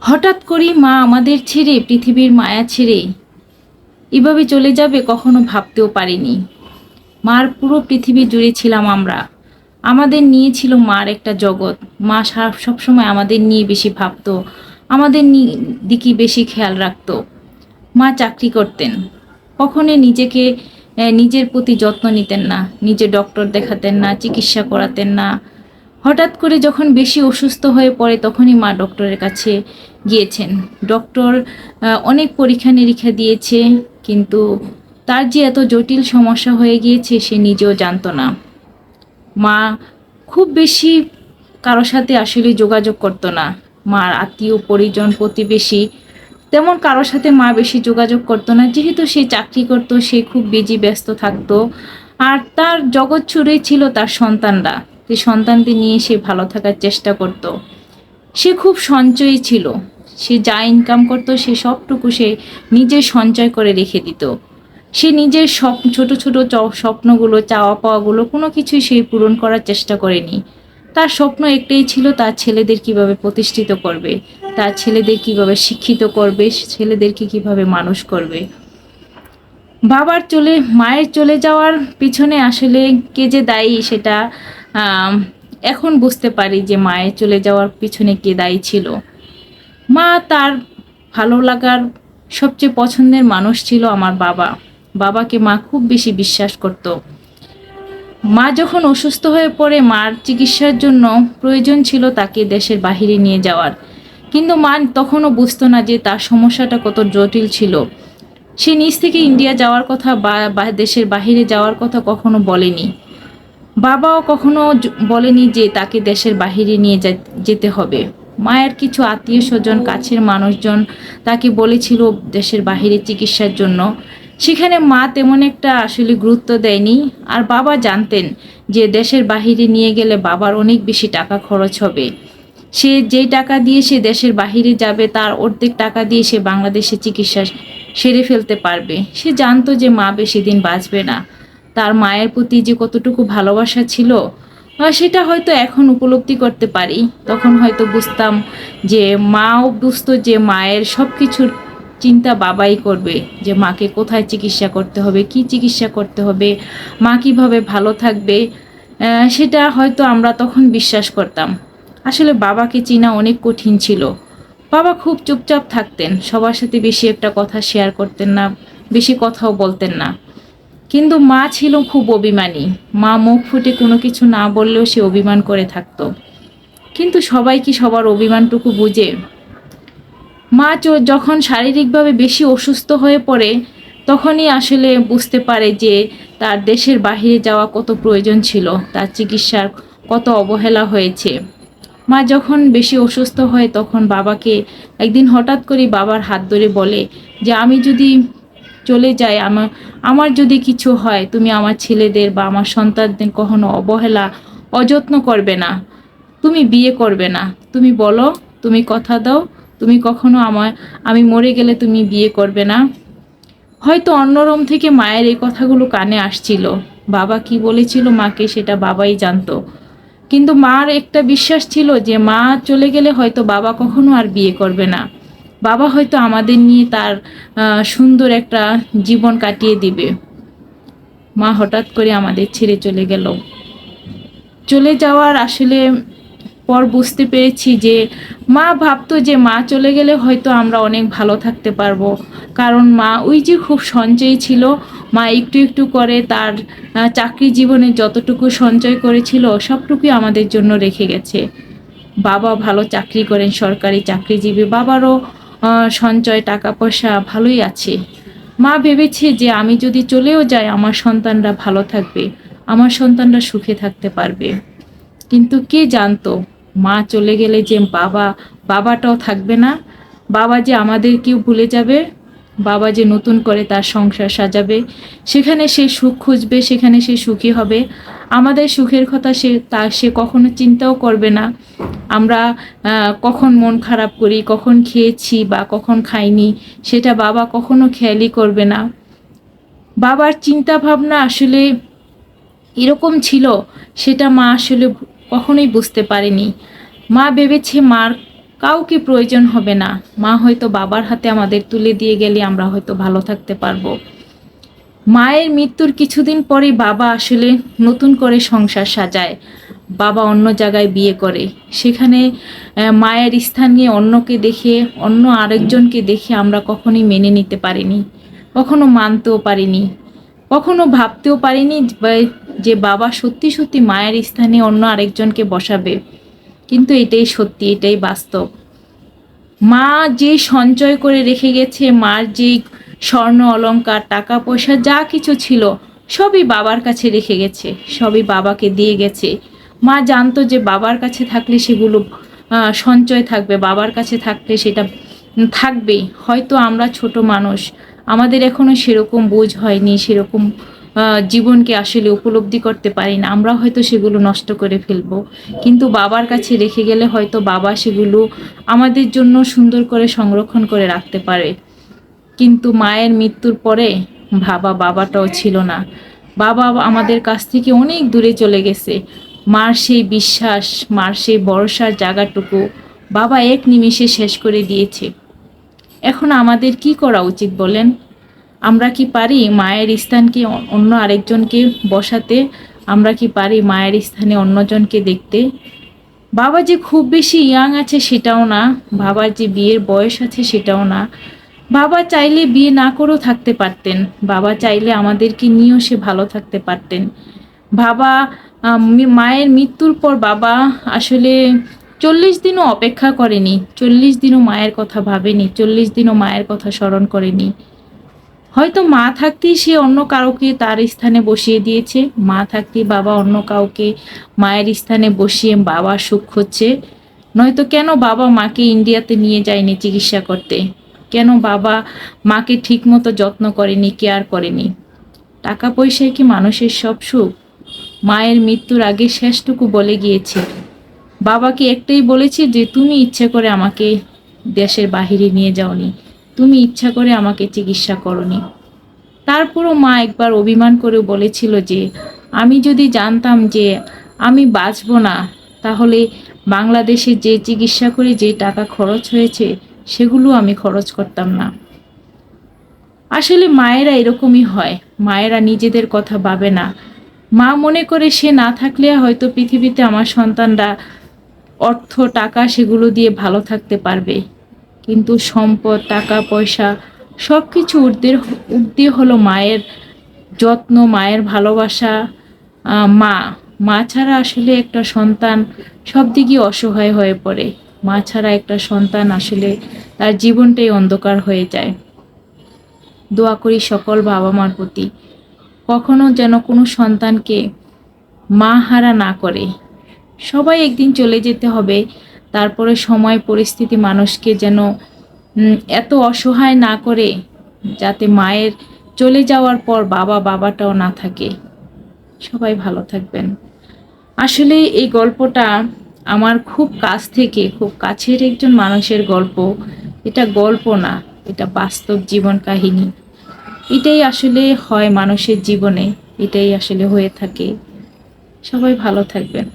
হঠাৎ করেই মা আমাদের ছেড়ে পৃথিবীর মায়া ছেড়ে এভাবে চলে যাবে কখনো ভাবতেও পারিনি। মার পুরো পৃথিবী জুড়ে ছিলাম আমরা। আমাদের নিয়ে ছিল মার একটা জগৎ। মা সা- সবসময় আমাদের নিয়ে বেশি ভাবতো, আমাদের দিকে বেশি খেয়াল রাখত। মা চাকরি করতেন। কখনোই নিজেকে নিজের প্রতি যত্ন নিতেন না। নিজে ডক্টর দেখাতেন না, চিকিৎসা করাতেন না। হঠাৎ করে যখন বেশি অসুস্থ হয়ে পড়ে, তখনই মা ডক্টরের কাছে গিয়েছেন। ডক্টর অনেক পরীক্ষা নিরীক্ষা দিয়েছে, কিন্তু তার যে এত জটিল সমস্যা হয়ে গিয়েছে, সে নিজেও জানতো না। মা খুব বেশি কারোর সাথে আসলে যোগাযোগ করতো না। মার আত্মীয়, পরিজন, প্রতিবেশী, তেমন কারোর সাথে মা বেশি যোগাযোগ করতো না। যেহেতু সে চাকরি করতো, সে খুব বেজি, ব্যস্ত থাকতো। আর তার জগৎ ছুড়েই ছিল তার সন্তানরা। যে সন্তানকে নিয়ে সে ভালো থাকার চেষ্টা করত। সে খুব সঞ্চয়ী ছিল। সে যা ইনকাম করতো, সে সবটুকু সে নিজে সঞ্চয় করে রেখে দিত। সে নিজের সব ছোট ছোট স্বপ্নগুলো চাওয়া পাওয়াগুলো কোনো কিছুই সে পূরণ করার চেষ্টা করেনি। তার স্বপ্ন একটাই ছিল তার ছেলেদের কীভাবে প্রতিষ্ঠিত করবে, তার ছেলেদের কীভাবে শিক্ষিত করবে ছেলেদেরকে কীভাবে মানুষ করবে। বাবার চলে, মায়ের চলে যাওয়ার পিছনে আসলে কে যে দায়ী সেটা এখন বুঝতে পারি যে মায়ের চলে যাওয়ার পিছনে কে দায়ী ছিল। মা তার ভালো লাগার সবচেয়ে পছন্দের মানুষ ছিল আমার বাবা। বাবাকে মা খুব বেশি বিশ্বাস করত। মা যখন অসুস্থ হয়ে পড়ে, মার চিকিৎসার জন্য প্রয়োজন ছিল তাকে দেশের বাহিরে নিয়ে যাওয়ার। কিন্তু মা তখনও বুঝতো না যে তার সমস্যাটা কত জটিল ছিল। সে নিজ থেকে ইন্ডিয়া যাওয়ার কথা বা দেশের বাহিরে যাওয়ার কথা কখনো বলেনি। বাবাও কখনো বলেনি যে তাকে দেশের বাহিরে নিয়ে যেতে হবে। মায়ের কিছু আত্মীয় স্বজন কাছের মানুষজন তাকে বলেছিল দেশের বাহিরে চিকিৎসার জন্য। সেখানে মা তেমন একটা আসলে গুরুত্ব দেয়নি। আর বাবা জানতেন যে দেশের বাহিরে নিয়ে গেলে বাবার অনেক বেশি টাকা খরচ হবে। সে যেই টাকা দিয়ে সে দেশের বাহিরে যাবে, তার অর্ধেক টাকা দিয়ে সে বাংলাদেশে চিকিৎসা সেরে ফেলতে পারবে। সে জানতো যে মা বেশি দিন বাঁচবে না। তার মায়ের প্রতি যে কতটুকু ভালোবাসা ছিল সেটা হয়তো এখন উপলব্ধি করতে পারি। তখন হয়তো বুঝতাম যে মাও বুঝতো যে মায়ের সব কিছুর চিন্তা বাবাই করবে, যে মাকে কোথায় চিকিৎসা করতে হবে, কি চিকিৎসা করতে হবে, মা কীভাবে ভালো থাকবে সেটা হয়তো আমরা তখন বিশ্বাস করতাম। আসলে বাবাকে চেনা অনেক কঠিন ছিল। বাবা খুব চুপচাপ থাকতেন, সবার সাথে বেশি একটা কথা শেয়ার করতেন না, বেশি কথাও বলতেন না। কিন্তু মা ছিল খুব অভিমানী। মা মুখ ফুটে কোনো কিছু না বললেও সে অভিমান করে থাকতো। কিন্তু সবাই কি সবার অভিমানটুকু বুঝে? মা যখন শারীরিকভাবে বেশি অসুস্থ হয়ে পড়ে, তখনই আসলে বুঝতে পারে যে তার দেশের বাহিরে যাওয়া কত প্রয়োজন ছিল, তার চিকিৎসার কত অবহেলা হয়েছে। মা যখন বেশি অসুস্থ হয়, তখন বাবাকে একদিন হঠাৎ করে বাবার হাত ধরে বলে যে, আমি যদি চলে যায়। আমার আমার যদি কিছু হয়, তুমি আমার ছেলেদের বা আমার সন্তানদের কখনো অবহেলা, অযত্ন করবে না। তুমি বিয়ে করবে না। তুমি বলো, তুমি কথা দাও, তুমি কখনো আমার আমি মরে গেলে তুমি বিয়ে করবে না। হয়তো অন্যরম থেকে মায়ের এই কথাগুলো কানে আসছিল। বাবা কি বলেছিল? মাকে সেটা বাবাই জানতো। কিন্তু মার একটা বিশ্বাস ছিল যে মা চলে গেলে হয়তো বাবা কখনো আর বিয়ে করবে না। বাবা হয়তো আমাদের নিয়ে তার সুন্দর একটা জীবন কাটিয়ে দিবে। মা হঠাৎ করে আমাদের ছেড়ে চলে গেল। চলে যাওয়ার আসলে পর বুঝতে পেরেছি যে মা ভাবতো যে মা চলে গেলে হয়তো আমরা অনেক ভালো থাকতে পারব। কারণ মা ওই যে খুব সঞ্চয়ী ছিল, মা একটু একটু করে তার চাকরি জীবনে যতটুকু সঞ্চয় করেছিল সবটুকুই আমাদের জন্য রেখে গেছে। বাবা ভালো চাকরি করেন, সরকারি চাকরিজীবী। বাবারও সঞ্চয় টাকা পয়সা ভালোই আছে। মা ভেবেছে যে আমি যদি চলেও যাই, আমার সন্তানরা ভালো থাকবে, আমার সন্তানরা সুখে থাকতে পারবে। কিন্তু কে জানতো, মা চলে গেলে যে বাবা, বাবাটাও থাকবে না? বাবা যে আমাদেরকেও ভুলে যাবে? বাবা যে নতুন করে তার সংসার সাজাবে, সেখানে সে সুখ খুঁজবে, সেখানে সে সুখী হবে। আমাদের সুখের কথা সে, তা সে কখনো চিন্তাও করবে না। আমরা কখন মন খারাপ করি, কখন খেয়েছি বা কখন খাইনি, সেটা বাবা কখনো খেয়ালই করবে না। বাবার চিন্তা ভাবনা আসলে এরকম ছিল, সেটা মা আসলে কখনোই বুঝতে পারেনি। মা ভেবেছে মার কাউকে প্রয়োজন হবে না। মা হয়তো বাবার হাতে আমাদের তুলে দিয়ে গেলে আমরা হয়তো ভালো থাকতে পারব। মায়ের মৃত্যুর কিছুদিন পরেই বাবা আসলে নতুন করে সংসার সাজায়। বাবা অন্য জায়গায় বিয়ে করে। সেখানে মায়ের স্থান নিয়ে অন্যকে দেখে, অন্য আরেকজনকে দেখে আমরা কখনোই মেনে নিতে পারিনি। কখনো মানতেও পারিনি। কখনো ভাবতেও পারিনি যে বাবা সত্যি সত্যি মায়ের স্থানে অন্য আরেকজনকে বসাবে। কিন্তু এটাই সত্যি, এটাই বাস্তব। মা যে সঞ্চয় করে রেখে গেছে, মার যে স্বর্ণ অলংকার টাকা, পয়সা, যা কিছু ছিল, সবই বাবার কাছে রেখে গেছে, সবই বাবাকে দিয়ে গেছে। মা জানতো যে বাবার কাছে থাকলে সেগুলো সঞ্চয় থাকবে, বাবার কাছে থাকলে সেটা থাকবেই। হয়তো আমরা ছোট মানুষ, আমাদের এখনও সেরকম বোঝ হয়নি, সেরকম জীবনকে আসলে উপলব্ধি করতে পারি না। আমরা হয়তো সেগুলো নষ্ট করে ফেলব। কিন্তু বাবার কাছে রেখে গেলে হয়তো বাবা সেগুলো আমাদের জন্য সুন্দর করে সংরক্ষণ করে রাখতে পারে। কিন্তু মায়ের মৃত্যুর পরে বাবা বাবাটাও ছিল না। বাবা আমাদের কাছ থেকে অনেক দূরে চলে গেছে। মার সেই বিশ্বাস, মার সেই ভরসার জায়গাটুকু বাবা এক নিমিষে শেষ করে দিয়েছে। এখন আমাদের কি করা উচিত বলেন? আমরা কি পারি? মায়ের স্থানকে অ- অন্য আরেকজনকে বসাতে? আমরা কি পারি মায়ের স্থানে অন্যজনকে দেখতে? বাবা যে খুব বেশি ইয়াং আছে সেটাও না। বাবার যে বিয়ের বয়স আছে সেটাও না। বাবা চাইলে বিয়ে না করেও থাকতে পারতেন। বাবা চাইলে আমাদেরকে নিয়েও সে ভালো থাকতে পারতেন। বাবা মায়ের মৃত্যুর পর বাবা আসলে চল্লিশ দিনও অপেক্ষা করেনি। চল্লিশ দিনও মায়ের কথা ভাবেনি। চল্লিশ দিনও মায়ের কথা স্মরণ করেনি। হয়তো মা থাকতেই সে অন্য কাউকে তার স্থানে বসিয়ে দিয়েছে। মা থাকতেই বাবা অন্য কাউকে মায়ের স্থানে বসিয়ে বাবা সুখ হচ্ছে। নয়তো কেন বাবা মাকে ইন্ডিয়াতে নিয়ে যায়নি চিকিৎসা করতে? কেন বাবা মাকে ঠিকমতো যত্ন করেনি, কেয়ার করেনি? টাকা পয়সায় কি মানুষের সব সুখ? মায়ের মৃত্যুর আগে শেষটুকু বলে গিয়েছে। বাবাকে একটাই বলেছে যে, তুমি ইচ্ছে করে আমাকে দেশের বাহিরে নিয়ে যাওনি। তুমি ইচ্ছা করে আমাকে চিকিৎসা করনি। তারপরও মা একবার অভিমান করে বলেছিল যে, আমি যদি জানতাম যে আমি বাঁচব না, তাহলে বাংলাদেশে যে চিকিৎসা করে যে টাকা খরচ হয়েছে, সেগুলো আমি খরচ করতাম না। আসলে মায়েরা এরকমই হয়, মায়েরা নিজেদের কথা ভাবে না। মা মনে করে সে না থাকলে হয়তো পৃথিবীতে আমার সন্তানরা অর্থ, টাকা, সেগুলো দিয়ে ভালো থাকতে পারবে। কিন্তু সম্পদ, টাকা, পয়সা সব কিছু উর্ধের উর্ধে হলো মায়ের যত্ন, মায়ের ভালোবাসা। মা মা ছাড়া আসলে একটা সন্তান সব দিকে অসহায় হয়ে পড়ে। মা ছাড়া একটা সন্তান আসলে তার জীবনটাই অন্ধকার হয়ে যায়। দোয়া করি সকল বাবা মার প্রতি, কখনো যেন কোনো সন্তানকে মা হারা না করে। সবাই একদিন চলে যেতে হবে। তারপরে সময়, পরিস্থিতি মানুষকে যেন এত অসহায় না করে যাতে মায়ের চলে যাওয়ার পর বাবা বাবাটাও না থাকে। সবাই ভালো থাকবেন। আসলে এই গল্পটা আমার খুব কাছ থেকে, খুব কাছের একজন মানুষের গল্প। এটা গল্প না, এটা বাস্তব জীবন কাহিনী। এটাই আসলে হয় মানুষের জীবনে, এটাই আসলে হয়ে থাকে। সবাই ভালো থাকবেন।